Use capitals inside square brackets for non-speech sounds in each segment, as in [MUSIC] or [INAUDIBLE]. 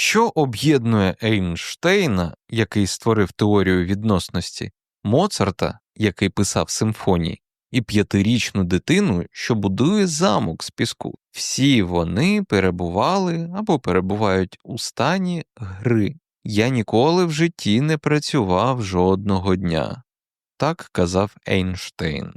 Що об'єднує Ейнштейна, який створив теорію відносності, Моцарта, який писав симфонії, і п'ятирічну дитину, що будує замок з піску? Всі вони перебували або перебувають у стані гри. Я ніколи в житті не працював жодного дня, так казав Ейнштейн.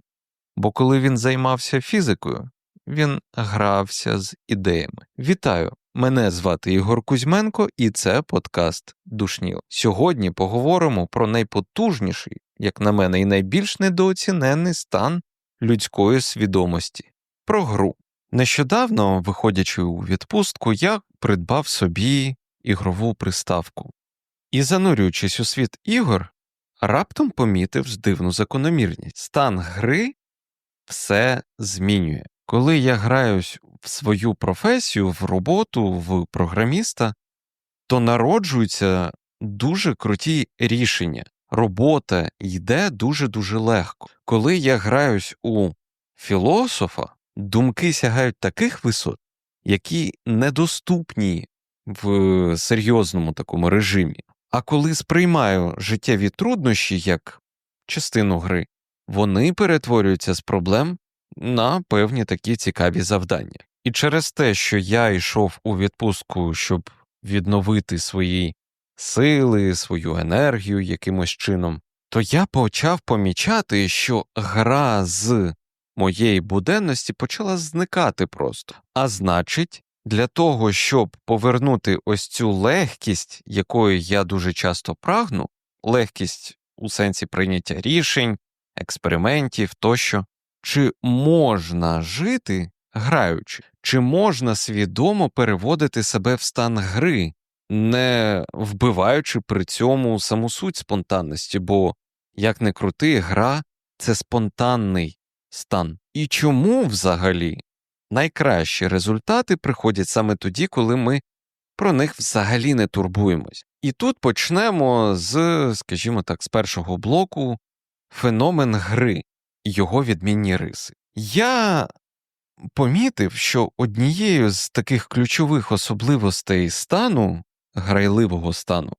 Бо коли він займався фізикою, він грався з ідеями. Вітаю! Мене звати Ігор Кузьменко, і це подкаст Душніл. Сьогодні поговоримо про найпотужніший, як на мене, і найбільш недооцінений стан людської свідомості про гру. Нещодавно, виходячи у відпустку, я придбав собі ігрову приставку і, занурюючись у світ ігор, раптом помітив дивну закономірність. Стан гри все змінює. Коли я граюсь в свою професію, в роботу, в програміста, то народжуються дуже круті рішення. Робота йде дуже-дуже легко. Коли я граюсь у філософа, думки сягають таких висот, які недоступні в серйозному такому режимі. А коли сприймаю життєві труднощі як частину гри, вони перетворюються з проблем на певні такі цікаві завдання. І через те, що я йшов у відпустку, щоб відновити свої сили, свою енергію якимось чином, то я почав помічати, що гра з моєї буденності почала зникати просто. А значить, для того, щоб повернути ось цю легкість, якої я дуже часто прагну, легкість у сенсі прийняття рішень, експериментів тощо, чи можна жити граючи, чи можна свідомо переводити себе в стан гри, не вбиваючи при цьому саму суть спонтанності, бо, як не крути, гра це спонтанний стан. І чому взагалі найкращі результати приходять саме тоді, коли ми про них взагалі не турбуємось? І тут почнемо з, скажімо так, з першого блоку феномен гри його відмінні риси. Я помітив, що однією з таких ключових особливостей стану, грайливого стану,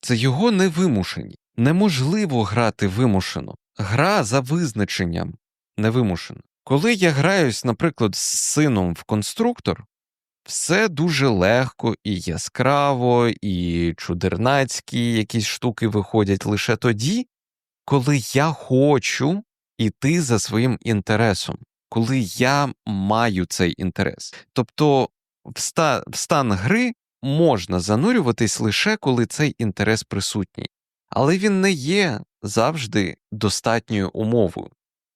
це його невимушені. Неможливо грати вимушено, гра за визначенням невимушена. Коли я граюсь, наприклад, з сином в конструктор, все дуже легко і яскраво, і чудернацькі якісь штуки виходять лише тоді, коли я хочу іти за своїм інтересом, коли я маю цей інтерес. Тобто в, ста, в стан гри можна занурюватись лише коли цей інтерес присутній, але він не є завжди достатньою умовою,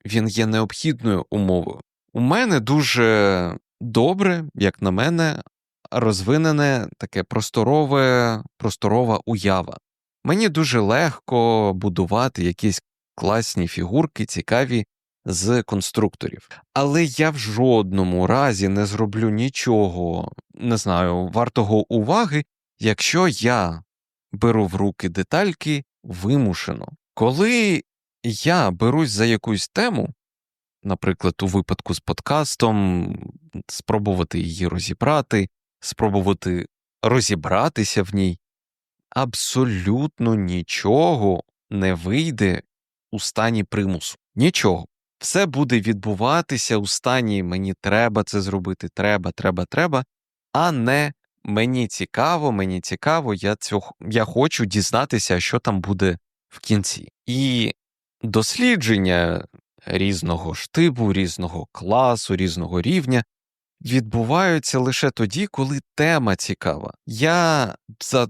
він є необхідною умовою. У мене дуже добре, як на мене, розвинене таке просторове, просторова уява. Мені дуже легко будувати якісь класні фігурки, цікаві з конструкторів. Але я в жодному разі не зроблю нічого, не знаю, вартого уваги, якщо я беру в руки детальки вимушено. Коли я берусь за якусь тему, наприклад, у випадку з подкастом, спробувати її розібрати, спробувати розібратися в ній, абсолютно нічого не вийде у стані примусу. Нічого. Все буде відбуватися у стані мені треба це зробити, треба, треба, треба, а не мені цікаво, мені цікаво, я цього, я хочу дізнатися, що там буде в кінці. І дослідження різного штибу, різного класу, різного рівня відбуваються лише тоді, коли тема цікава. Я за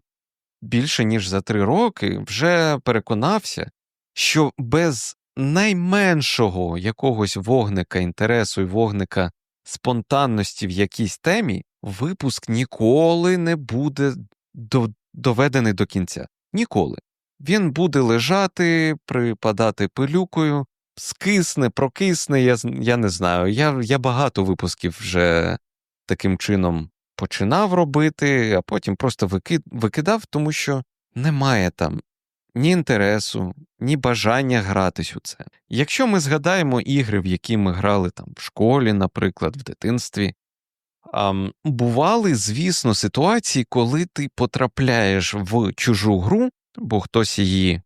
більше ніж за три роки вже переконався, що без найменшого якогось вогника інтересу і вогника спонтанності в якійсь темі випуск ніколи не буде доведений до кінця. Ніколи. Він буде лежати, припадати пилюкою, скисне, прокисне, я я не знаю. Я, Я багато випусків вже таким чином починав робити, а потім просто викидав, тому що немає там ні інтересу, ні бажання гратись у це. Якщо ми згадаємо ігри, в які ми грали там в школі, наприклад, в дитинстві, Ам, бували, звісно, ситуації, коли ти потрапляєш в чужу гру, бо хтось її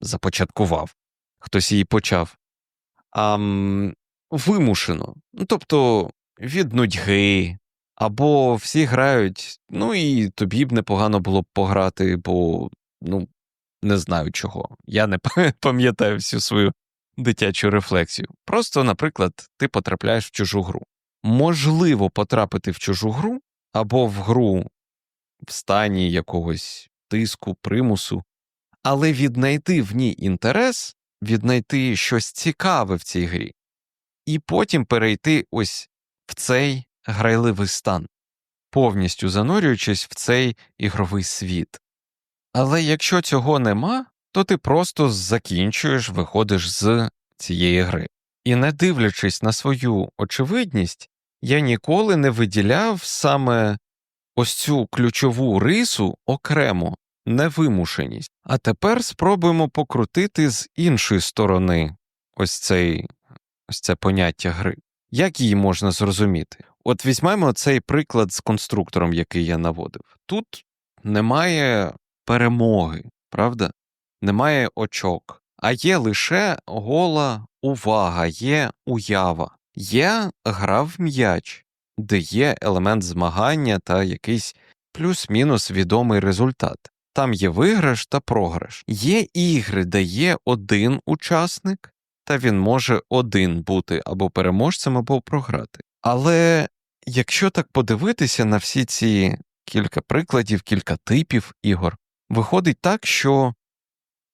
започаткував, хтось її почав. Ам, вимушено. Ну, тобто від нудьги, або всі грають, ну і тобі б непогано було б пограти, бо ну, не знаю чого. Я не [LAUGHS] пам'ятаю всю свою дитячу рефлексію. Просто, наприклад, ти потрапляєш в чужу гру. Можливо потрапити в чужу гру або в гру в стані якогось тиску, примусу, але віднайти в ній інтерес, віднайти щось цікаве в цій грі, і потім перейти ось в цей грайливий стан, повністю занурюючись в цей ігровий світ. Але якщо цього нема, то ти просто закінчуєш, виходиш з цієї гри. І не дивлячись на свою очевидність, я ніколи не виділяв саме ось цю ключову рису окремо невимушеність. А тепер спробуємо покрутити з іншої сторони ось цей ось це поняття гри. Як її можна зрозуміти? От візьмемо цей приклад з конструктором, який я наводив. Тут немає перемоги, правда? Немає очок, а є лише гола увага, є уява, є гра в м'яч, де є елемент змагання та якийсь плюс-мінус відомий результат. Там є виграш та програш. Є ігри, де є один учасник, та він може один бути або переможцем, або програти. Але якщо так подивитися на всі ці кілька прикладів, кілька типів ігор, виходить так, що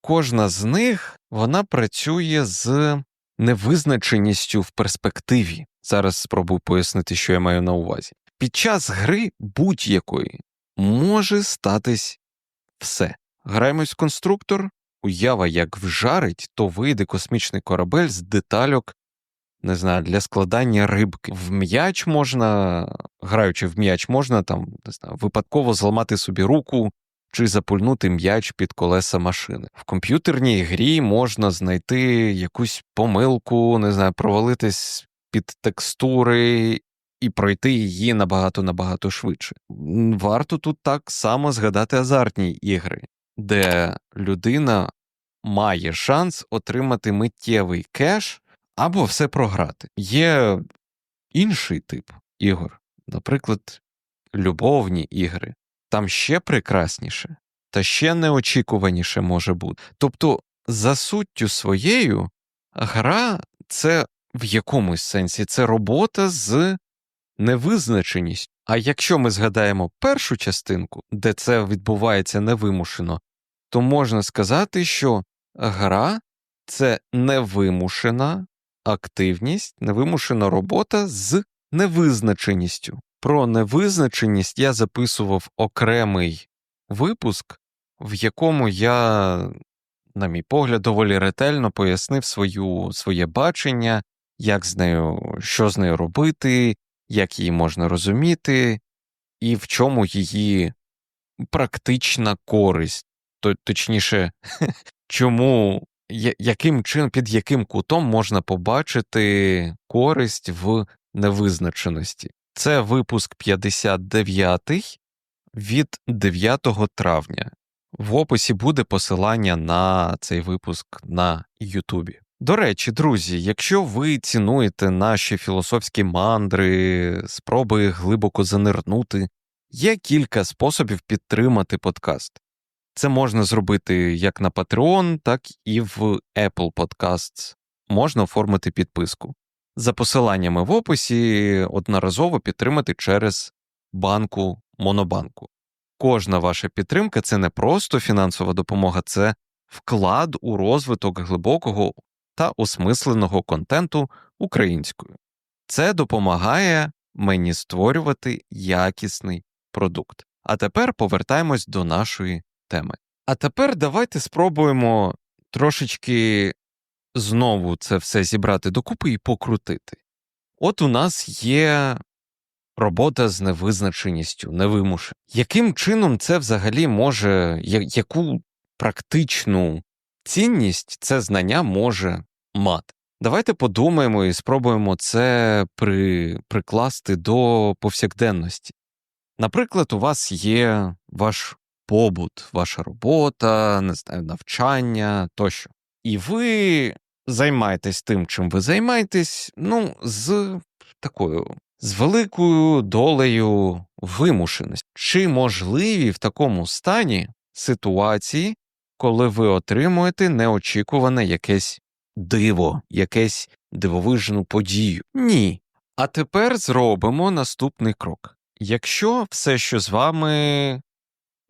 кожна з них вона працює з невизначеністю в перспективі. Зараз спробую пояснити, що я маю на увазі. Під час гри будь-якої може статись все. Граємось в конструктор, уява як вжарить, то вийде космічний корабель з детальок, не знаю, для складання рибки. В м'яч можна, граючи в м'яч, можна там не знаю, випадково зламати собі руку чи запульнути м'яч під колеса машини. В комп'ютерній грі можна знайти якусь помилку, не знаю, провалитись під текстури. І пройти її набагато набагато швидше. Варто тут так само згадати азартні ігри, де людина має шанс отримати миттєвий кеш або все програти. Є інший тип ігор, наприклад, любовні ігри. Там ще прекрасніше та ще неочікуваніше може бути. Тобто, за суттю своєю, гра це в якомусь сенсі це робота з невизначеністю. А якщо ми згадаємо першу частинку, де це відбувається невимушено, то можна сказати, що гра це невимушена активність, невимушена робота з невизначеністю. Про невизначеність я записував окремий випуск, в якому я, на мій погляд, доволі ретельно пояснив свою, своє бачення, як з нею, що з нею робити, як її можна розуміти, і в чому її практична користь, точніше, [LAUGHS] чому, яким чином, під яким кутом можна побачити користь в невизначеності. Це випуск 59 від 9 травня. В описі буде посилання на цей випуск на Ютубі. До речі, друзі, якщо ви цінуєте наші філософські мандри, спроби глибоко занирнути, є кілька способів підтримати подкаст. Це можна зробити як на Patreon, так і в Apple Podcasts. Можна оформити підписку. За посиланнями в описі одноразово підтримати через банку Монобанку. Кожна ваша підтримка це не просто фінансова допомога, це вклад у розвиток глибокого та осмисленого контенту українською. Це допомагає мені створювати якісний продукт. А тепер повертаємось до нашої теми. А тепер давайте спробуємо трошечки знову це все зібрати докупи і покрутити. От у нас є робота з невизначеністю, невимушеною. Яким чином це взагалі може, яку практичну цінність це знання може мати? Давайте подумаємо і спробуємо це при, прикласти до повсякденності. Наприклад, у вас є ваш побут, ваша робота, не знаю, навчання тощо. І ви займаєтесь тим, чим ви займаєтесь, ну, з такою, з великою долею вимушеності. Чи можливі в такому стані ситуації, коли ви отримуєте неочікуване якесь диво, якесь дивовижну подію? Ні. А тепер зробимо наступний крок. Якщо все, що з вами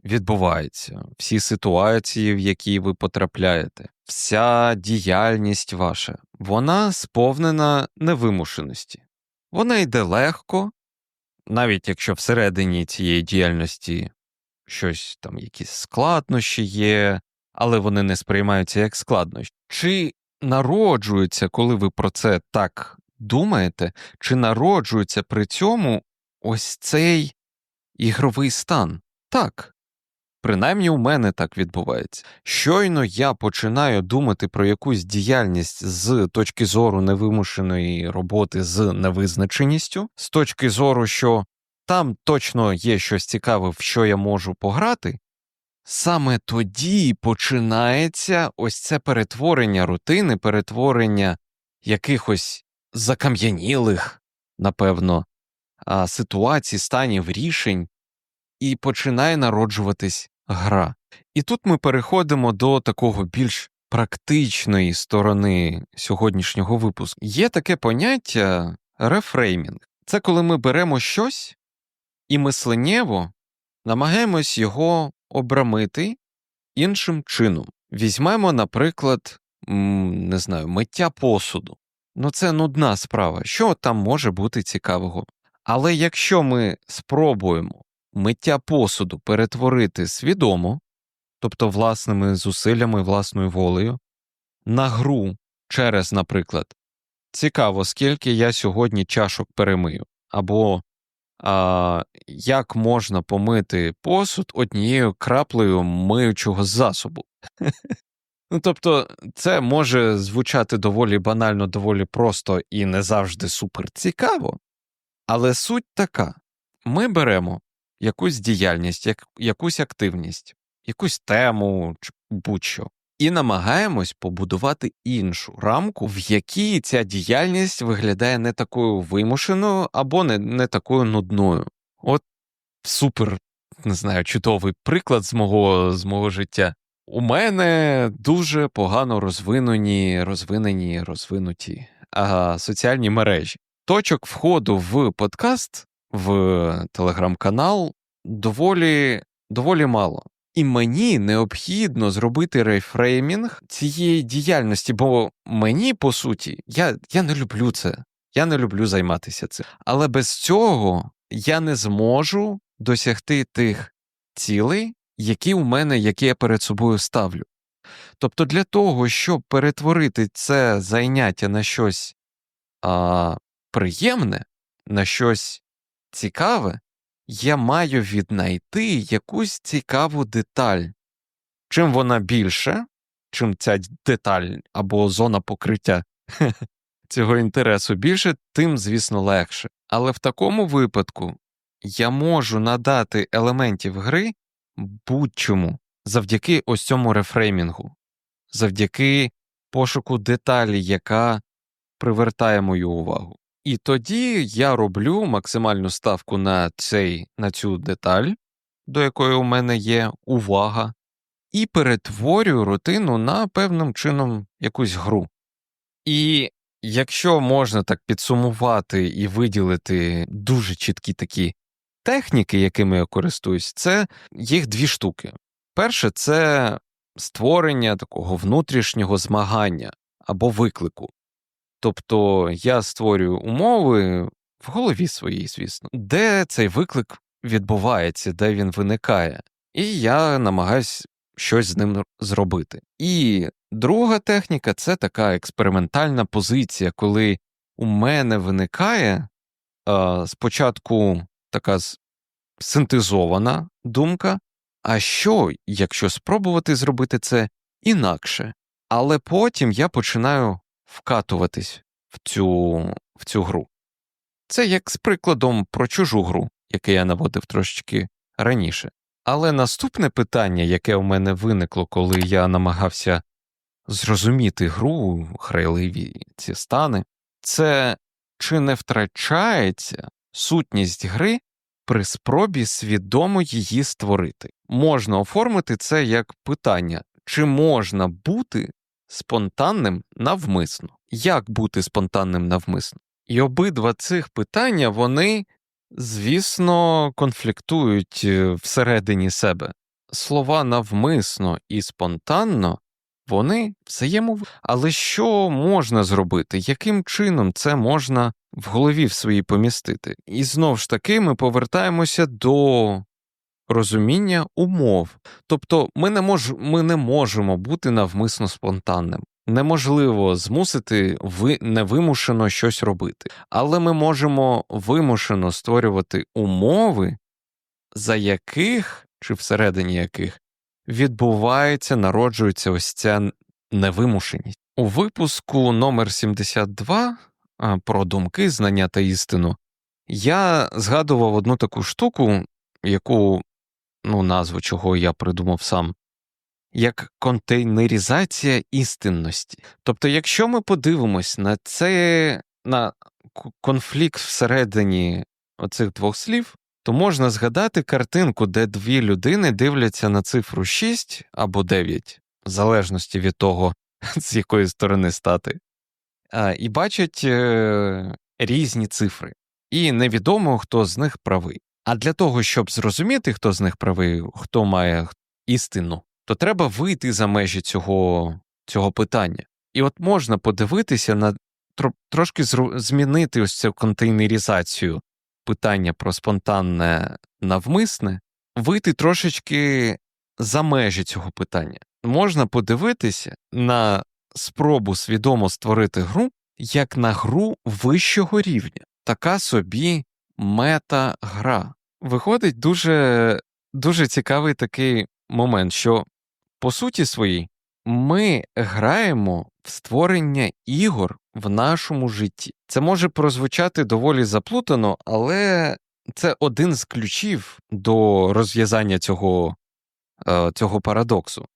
відбувається, всі ситуації, в які ви потрапляєте, вся діяльність ваша, вона сповнена невимушеності. Вона йде легко, навіть якщо всередині цієї діяльності щось там, якісь складнощі є, але вони не сприймаються як складнощі. Чи народжується, коли ви про це так думаєте, чи народжується при цьому ось цей ігровий стан? Так. Принаймні у мене так відбувається. Щойно я починаю думати про якусь діяльність з точки зору невимушеної роботи з невизначеністю, з точки зору, що там точно є щось цікаве, в що я можу пограти, саме тоді починається ось це перетворення рутини, перетворення якихось закам'янілих, напевно, ситуацій, станів рішень, і починає народжуватись гра. І тут ми переходимо до такого більш практичної сторони сьогоднішнього випуску. Є таке поняття рефреймінг. Це коли ми беремо щось і мисленнєво намагаємось його обрамити іншим чином. Візьмемо, наприклад, не знаю, миття посуду. Ну це нудна справа. Що там може бути цікавого? Але якщо ми спробуємо миття посуду перетворити свідомо, тобто власними зусиллями, власною волею, на гру через, наприклад, цікаво, скільки я сьогодні чашок перемию, або а, як можна помити посуд однією краплею миючого засобу. Ну, тобто, це може звучати доволі банально, доволі просто і не завжди супер цікаво, але суть така: ми беремо якусь діяльність, як, якусь активність, якусь тему чи будь-що, і намагаємось побудувати іншу рамку, в якій ця діяльність виглядає не такою вимушеною або не, не такою нудною. От супер, не знаю, чудовий приклад з мого, з мого життя. У мене дуже погано розвинені, розвинені, розвинуті а, соціальні мережі. Точок входу в подкаст в телеграм-канал доволі, доволі мало. І мені необхідно зробити рейфреймінг цієї діяльності, бо мені, по суті, я я не люблю це. Я не люблю займатися цим. Але без цього я не зможу досягти тих цілей, які у мене, які я перед собою ставлю. Тобто, для того, щоб перетворити це заняття на щось а, приємне, на щось цікаве, я маю віднайти якусь цікаву деталь. Чим вона більше, чим ця деталь або зона покриття [LAUGHS] цього інтересу більше, тим, звісно, легше. Але в такому випадку я можу надати елементів гри будь-чому завдяки ось цьому рефреймінгу, завдяки пошуку деталі, яка привертає мою увагу. І тоді я роблю максимальну ставку на цей, на цю деталь, до якої у мене є увага, і перетворюю рутину на певним чином якусь гру. І якщо можна так підсумувати і виділити дуже чіткі такі техніки, якими я користуюсь, це їх дві штуки. Перше, це створення такого внутрішнього змагання або виклику. Тобто я створюю умови в голові своїй, звісно, де цей виклик відбувається, де він виникає, і я намагаюсь щось з ним зробити. І друга техніка це така експериментальна позиція, коли у мене виникає е, спочатку така синтезована думка, а що, якщо спробувати зробити це інакше? Але потім я починаю вкатуватись в цю, в цю гру. Це як з прикладом про чужу гру, який я наводив трошечки раніше. Але наступне питання, яке у мене виникло, коли я намагався зрозуміти гру, грайливі ці стани, це чи не втрачається сутність гри при спробі свідомо її створити? Можна оформити це як питання, чи можна бути спонтанним навмисно? Як бути спонтанним навмисно? І обидва цих питання вони, звісно, конфліктують е, всередині себе. Слова навмисно і спонтанно вони взаємов. Але що можна зробити? Яким чином це можна в голові в своїй помістити? І знову ж таки ми повертаємося до розуміння умов. Тобто ми не, мож, ми не можемо бути навмисно спонтанним. Неможливо змусити ви невимушено щось робити, але ми можемо вимушено створювати умови, за яких чи всередині яких відбувається, народжується ось ця невимушеність. У випуску номер 72 про думки, знання та істину я згадував одну таку штуку, яку, ну, назву чого я придумав сам, як контейнеризація істинності. Тобто, якщо ми подивимось на це, на конфлікт всередині оцих двох слів, то можна згадати картинку, де дві людини дивляться на цифру 6 або 9, в залежності від того, [LAUGHS] з якої сторони стати, і бачать е, різні цифри. І невідомо, хто з них правий. А для того, щоб зрозуміти, хто з них правий, хто має істину, то треба вийти за межі цього цього питання. І от можна подивитися на трошки змінити ось цю контейнеризацію питання про спонтанне навмисне, вийти трошечки за межі цього питання. Можна подивитися на спробу свідомо створити гру як на гру вищого рівня, така собі мета-гра. Виходить дуже, дуже цікавий такий момент, що по суті своїй ми граємо в створення ігор в нашому житті. Це може прозвучати доволі заплутано, але це один з ключів до розв'язання цього, е, цього парадоксу,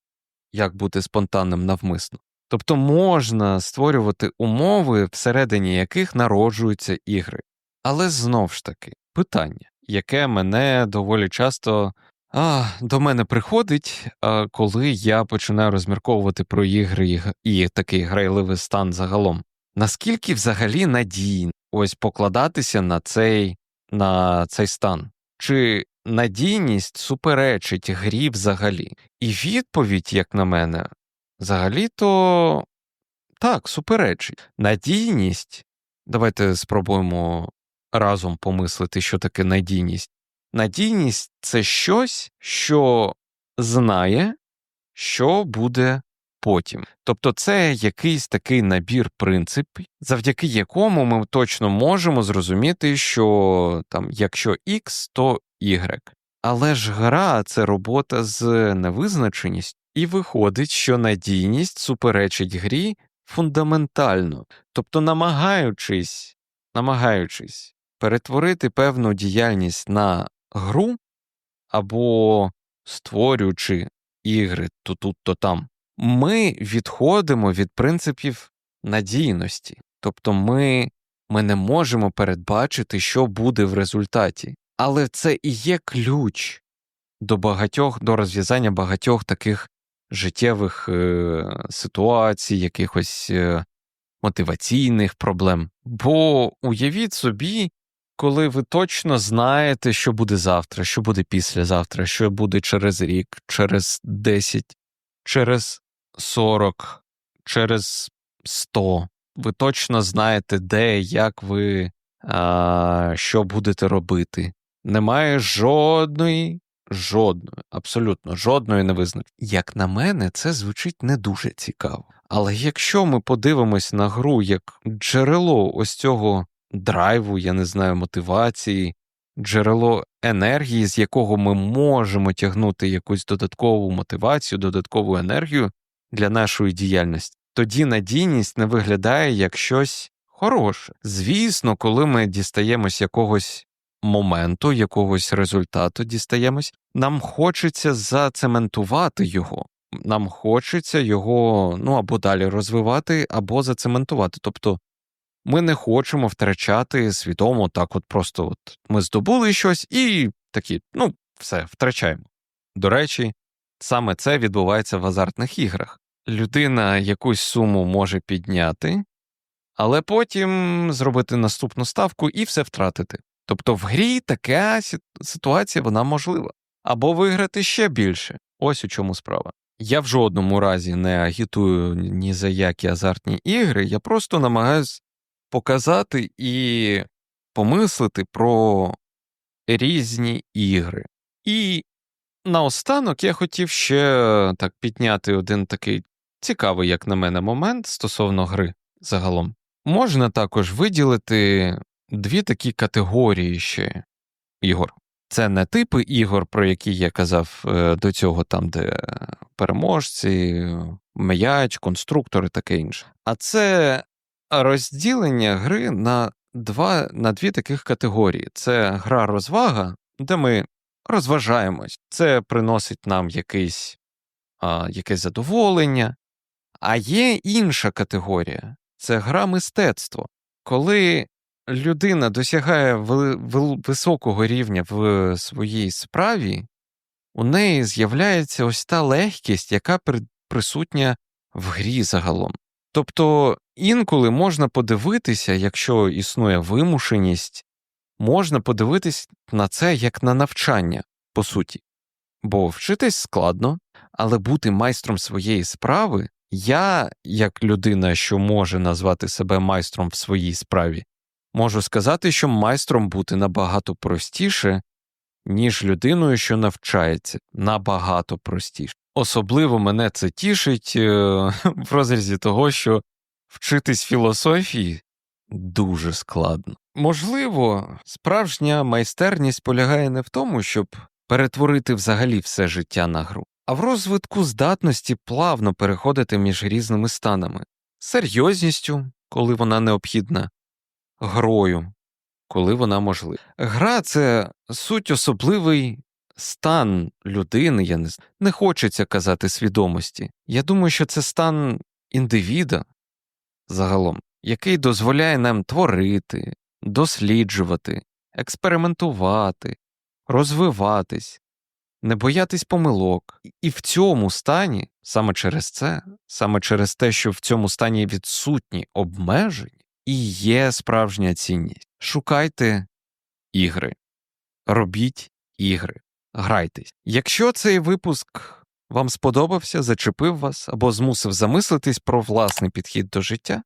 як бути спонтанним навмисно. Тобто можна створювати умови, всередині яких народжуються ігри. Але знов ж таки питання, яке мене доволі часто а, До мене приходить, а, коли я починаю розмірковувати про ігри і такий грайливий стан загалом. Наскільки взагалі надійно ось покладатися на цей, на цей стан? Чи надійність суперечить грі взагалі? І відповідь, як на мене, взагалі то так, суперечить. Надійність. Давайте спробуємо разом помислити, що таке надійність. Надійність це щось, що знає, що буде потім. Тобто це якийсь такий набір принципів, завдяки якому ми точно можемо зрозуміти, що там, якщо X, то Y. Але ж гра це робота з невизначеністю, і виходить, що надійність суперечить грі фундаментально, тобто намагаючись, намагаючись перетворити певну діяльність на гру або створюючи ігри то тут, то там, ми відходимо від принципів надійності, тобто ми, ми не можемо передбачити, що буде в результаті. Але це і є ключ до багатьох, до розв'язання багатьох таких життєвих е, ситуацій, якихось е, мотиваційних проблем. Бо уявіть собі, коли ви точно знаєте, що буде завтра, що буде післязавтра, що буде через рік, через 10, через 40, через 100. Ви точно знаєте, де, як ви, а, що будете робити. Немає жодної, жодної, абсолютно жодної невизначеності. Як на мене, це звучить не дуже цікаво. Але якщо ми подивимось на гру як джерело ось цього драйву, я не знаю, мотивації, джерело енергії, з якого ми можемо тягнути якусь додаткову мотивацію, додаткову енергію для нашої діяльності, тоді надійність не виглядає як щось хороше. Звісно, коли ми дістаємось якогось моменту, якогось результату дістаємось, нам хочеться зацементувати його. Нам хочеться його ну або далі розвивати, або зацементувати. Тобто ми не хочемо втрачати свідомо так, от просто от ми здобули щось і такі, ну, все, втрачаємо. До речі, саме це відбувається в азартних іграх. Людина якусь суму може підняти, але потім зробити наступну ставку і все втратити. Тобто в грі така ситуація вона можлива. Або виграти ще більше. Ось у чому справа. Я в жодному разі не агітую ні за які азартні ігри, я просто намагаюсь показати і помислити про різні ігри. І наостанок я хотів ще так підняти один такий цікавий, як на мене, момент стосовно гри загалом. Можна також виділити дві такі категорії ще ігор. Це не типи ігор, про які я казав е, до цього, там, де переможці, м'яч, конструктори, таке інше. А це розділення гри на, два, на дві таких категорії: це гра розвага, де ми розважаємось, це приносить нам якийсь, а, якесь задоволення. А є інша категорія це гра мистецтво. Коли людина досягає високого рівня в своїй справі, у неї з'являється ось та легкість, яка при- присутня в грі загалом. Тобто інколи можна подивитися, якщо існує вимушеність, можна подивитись на це як на навчання, по суті. Бо вчитись складно, але бути майстром своєї справи, я, як людина, що може назвати себе майстром в своїй справі, можу сказати, що майстром бути набагато простіше, ніж людиною, що навчається, набагато простіше. Особливо мене це тішить е, [LAUGHS] в розрізі того, що вчитись філософії дуже складно. Можливо, справжня майстерність полягає не в тому, щоб перетворити взагалі все життя на гру, а в розвитку здатності плавно переходити між різними станами, серйозністю, коли вона необхідна, грою, коли вона можлива. Гра це суть особливий стан людини, я не. Не хочеться казати свідомості. Я думаю, що це стан індивіда загалом, який дозволяє нам творити, досліджувати, експериментувати, розвиватись, не боятись помилок. І в цьому стані, саме через це, саме через те, що в цьому стані відсутні обмеження, і є справжня цінність. Шукайте ігри, робіть ігри, грайтесь. Якщо цей випуск вам сподобався, зачепив вас або змусив замислитись про власний підхід до життя,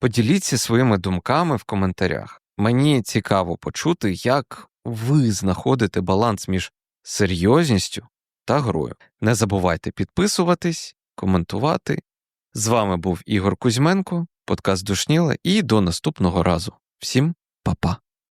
поділіться своїми думками в коментарях. Мені цікаво почути, як ви знаходите баланс між серйозністю та грою. Не забувайте підписуватись, коментувати. З вами був Ігор Кузьменко, подкаст Душніла, і до наступного разу. Всім па-па!